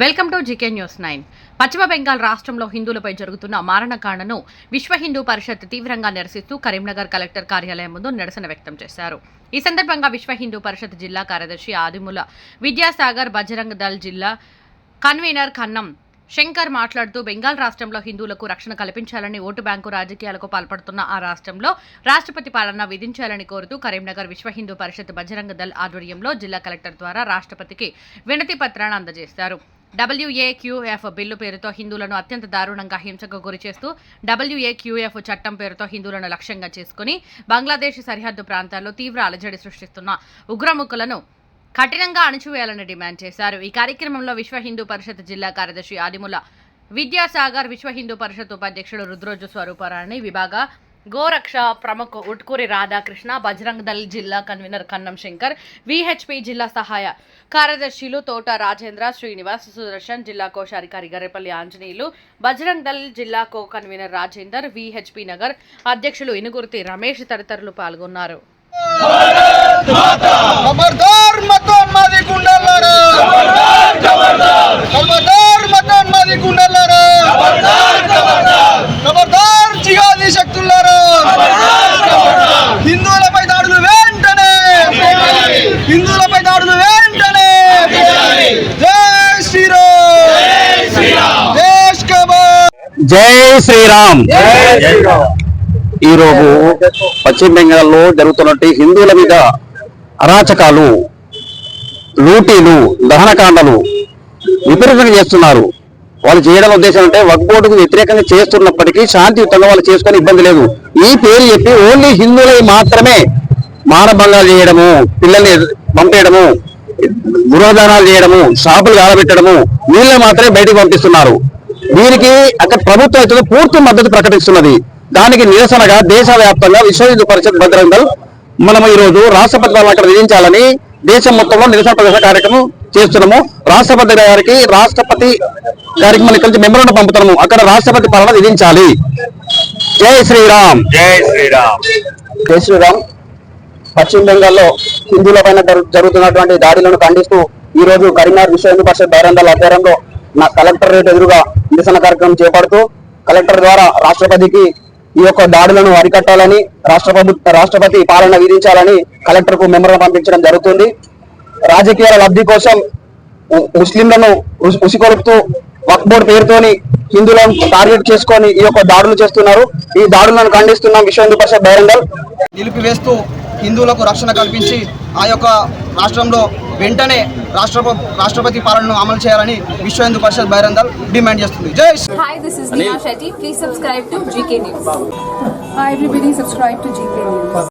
Welcome to GK news nine. పశ్చిమ బెంగాల్ రాష్ట్రంలో హిందువులపై జరుగుతున్న మారణకాండను విశ్వ హిందూ పరిషత్ తీవ్రంగా నిరసిస్తూ కరీంనగర్ కలెక్టర్ కార్యాలయం ముందు నిరసన వ్యక్తం చేశారు. ఈ సందర్భంగా విశ్వ హిందూ పరిషత్ జిల్లా కార్యదర్శి ఆదిముల విద్యాసాగర్ బజరంగ్ దళ్ జిల్లా కన్వీనర్ ఖన్నం శంకర్ మాట్లాడుతూ బెంగాల్ రాష్ట్రంలో హిందువులకు రక్షణ కల్పించాలని ఓటు బ్యాంకు రాజకీయాలకు పాల్పడుతున్న ఆ రాష్ట్రంలో రాష్ట్రపతి పాలన విధించాలని కోరుతూ కరీంనగర్ విశ్వ హిందూ పరిషత్ బజరంగ దళ్ ఆధ్వర్యంలో జిల్లా కలెక్టర్ ద్వారా రాష్ట్రపతికి వినతి పత్రాన్ని అందజేశారు. డబ్ల్యూఏక్యూఎఫ్ బిల్లు పేరుతో హిందువులను అత్యంత దారుణంగా హింసకు గురి చేస్తూ డబ్ల్యూఏక్యూఎఫ్ చట్టం పేరుతో హిందువులను లక్ష్యంగా చేసుకుని బంగ్లాదేశ్ సరిహద్దు ప్రాంతాల్లో తీవ్ర అలజడి సృష్టిస్తున్న ఉగ్రముఖులను కఠినంగా అణచివేయాలని డిమాండ్ చేశారు. ఈ కార్యక్రమంలో విశ్వ హిందూ పరిషత్ జిల్లా కార్యదర్శి ఆదిముల విద్యాసాగర్ విశ్వ హిందూ పరిషత్ ఉపాధ్యక్షుడు రుద్రోజు స్వరూపారాణి విభాగ గోరక్ష ప్రముఖ ఉట్కూరి రాధాకృష్ణ బజరంగ్ దళ్ జిల్లా కన్వీనర్ కన్నం శంకర్ విహెచ్పి జిల్లా సహాయ కార్యదర్శులు తోట రాజేంద్ర శ్రీనివాస్ సుదర్శన్ జిల్లా కోశాధికారి గర్రెపల్లి ఆంజనేయులు బజరంగ్ దళ్ జిల్లా co convenor Rajender VHP Nagar అధ్యక్షులు ఇనుగుర్తి రమేష్ తదితరులు పాల్గొన్నారు. జై శ్రీరామ్. ఈరోజు పశ్చిమ బెంగాల్లో జరుగుతున్నట్టు హిందువుల మీద అరాచకాలు లూటీలు దహనకాండలు విపరీతంగా చేస్తున్నారు. వాళ్ళు చేయడం ఉద్దేశం అంటే వక్ బోర్డుకు వ్యతిరేకంగా చేస్తున్నప్పటికీ శాంతియుతంగా వాళ్ళు చేసుకొని ఇబ్బంది లేదు. ఈ పేరు చెప్పి ఓన్లీ హిందువులై మాత్రమే మానభంగాలు చేయడము పిల్లల్ని పంపేయడము గృహదానాలు చేయడము షాపులు గాలబెట్టడము వీళ్ళని మాత్రమే బయటకు పంపిస్తున్నారు. దీనికి అక్కడ ప్రభుత్వం అయితే పూర్తి మద్దతు ప్రకటిస్తున్నది. దానికి నిరసనగా దేశవ్యాప్తంగా విశ్వ హిందూ పరిషత్ భద్రంగ దళ్ మనం ఈ రోజు రాష్ట్రపతి పాలన అక్కడ విధించాలని దేశం మొత్తంలో నిరసన ప్రదర్శన కార్యక్రమం చేస్తున్నాము. రాష్ట్రపతి గారికి రాష్ట్రపతి గారికి మనం కలిసి మెమోరాండం పంపుతున్నాము. అక్కడ రాష్ట్రపతి పాలన విధించాలి. జై శ్రీరామ్. జై శ్రీరామ్. జై శ్రీరామ్. పశ్చిమ బెంగాల్లో హిందువుల పైన జరు- జరుగుతున్నటువంటి దాడులను ఖండిస్తూ ఈ రోజు కరీంనగర్ విశ్వ హిందూ పరిషత్ బహిరంగ ఆధ్వర్యంలో నా కలెక్టరేట్ ఎదురుగా నిరసన కార్యక్రమం చేపడుతూ కలెక్టర్ ద్వారా రాష్ట్రపతికి ఈ యొక్క దాడులను అరికట్టాలని రాష్ట్ర రాష్ట్రపతి పాలన విధించాలని కలెక్టర్కు మెమరం పంపించడం జరుగుతుంది. రాజకీయాల లబ్ధి కోసం ముస్లింలను ఉసికొలుపుతూ వక్ బోర్డు పేరుతోని హిందువులను టార్గెట్ చేసుకొని ఈ యొక్క దాడులు చేస్తున్నారు. ఈ దాడులను ఖండిస్తున్నాం విశ్వ హిందూ పరిషత్ బహిరంగ నిలిపివేస్తూ హిందువులకు రక్షణ కల్పించి ఆ యొక్క రాష్ట్రంలో వెంటనే రాష్ట్ర రాష్ట్రపతి పాలనను అమలు చేయాలని విశ్వ హిందూ పరిషత్ బహిరంగ డిమాండ్ చేస్తుంది. జై హాయ్